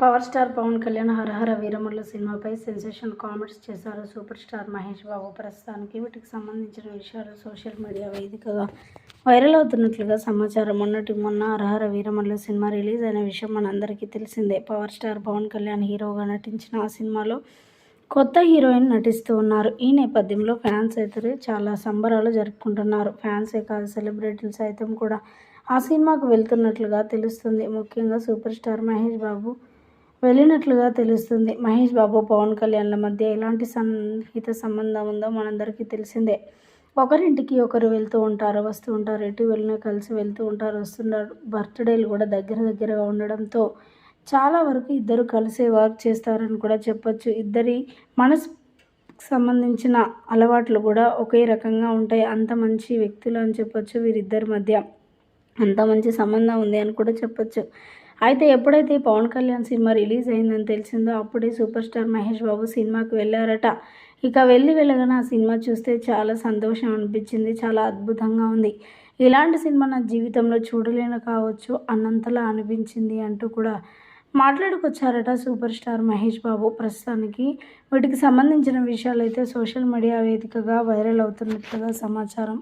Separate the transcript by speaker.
Speaker 1: Power star Pawan Kalyan హరహర వీరముల సినిమాపై sensation comments చేశారు. Super star Mahesh Babu ప్రస్తుతానికి వీటికి సంబంధించిన విషయాలు సోషల్ మీడియా వేదికగా వైరల్ అవుతున్నట్లుగా సమాచారం. మొన్నటి మొన్న హరహర వీరముల సినిమా రిలీజ్ అయిన విషయం మనందరికీ తెలిసిందే. పవర్ స్టార్ పవన్ కళ్యాణ్ హీరోగా నటించిన ఆ సినిమాలో కొత్త హీరోయిన్ నటిస్తూ ఉన్నారు. ఈ నేపథ్యంలో ఫ్యాన్స్ అయితే చాలా సంబరాలు జరుపుకుంటున్నారు. ఫ్యాన్సే కాదు సెలబ్రిటీలు సైతం కూడా ఆ సినిమాకు వెళ్తున్నట్లుగా తెలుస్తుంది. ముఖ్యంగా సూపర్ స్టార్ మహేష్ బాబు వెళ్ళినట్లుగా తెలుస్తుంది. మహేష్ బాబు పవన్ కళ్యాణ్ల మధ్య ఎలాంటి సన్నిహిత సంబంధం ఉందో మనందరికీ తెలిసిందే. ఒకరింటికి ఒకరు వెళ్తూ ఉంటారు వస్తూ ఉంటారు ఎటు వెళ్ళినా కలిసి వెళ్తూ ఉంటారు వస్తున్నారు. బర్త్డేలు కూడా దగ్గర దగ్గరగా ఉండడంతో చాలా వరకు ఇద్దరు కలిసే వర్క్ చేస్తారని కూడా చెప్పొచ్చు. ఇద్దరి మనసు సంబంధించిన అలవాట్లు కూడా ఒకే రకంగా ఉంటాయి. అంత మంచి వ్యక్తులు అని చెప్పొచ్చు వీరిద్దరి మధ్య. అంత మంచి సంబంధం ఉంది అని కూడా చెప్పొచ్చు. అయితే ఎప్పుడైతే పవన్ కళ్యాణ్ సినిమా రిలీజ్ అయిందని తెలిసిందో అప్పుడే సూపర్ స్టార్ మహేష్ బాబు సినిమాకి వెళ్ళారట. ఇక వెళ్ళి వెళ్ళగానే ఆ సినిమా చూస్తే చాలా సంతోషం అనిపించింది చాలా అద్భుతంగా ఉంది. ఇలాంటి సినిమా నా జీవితంలో చూడలేను కావచ్చు అన్నంతలా అనిపించింది అంటూ కూడా మాట్లాడుకొచ్చారట సూపర్ స్టార్ మహేష్ బాబు. ప్రస్తుతానికి వీటికి సంబంధించిన విషయాలు అయితే సోషల్ మీడియా వేదికగా వైరల్ అవుతున్నట్లుగా సమాచారం.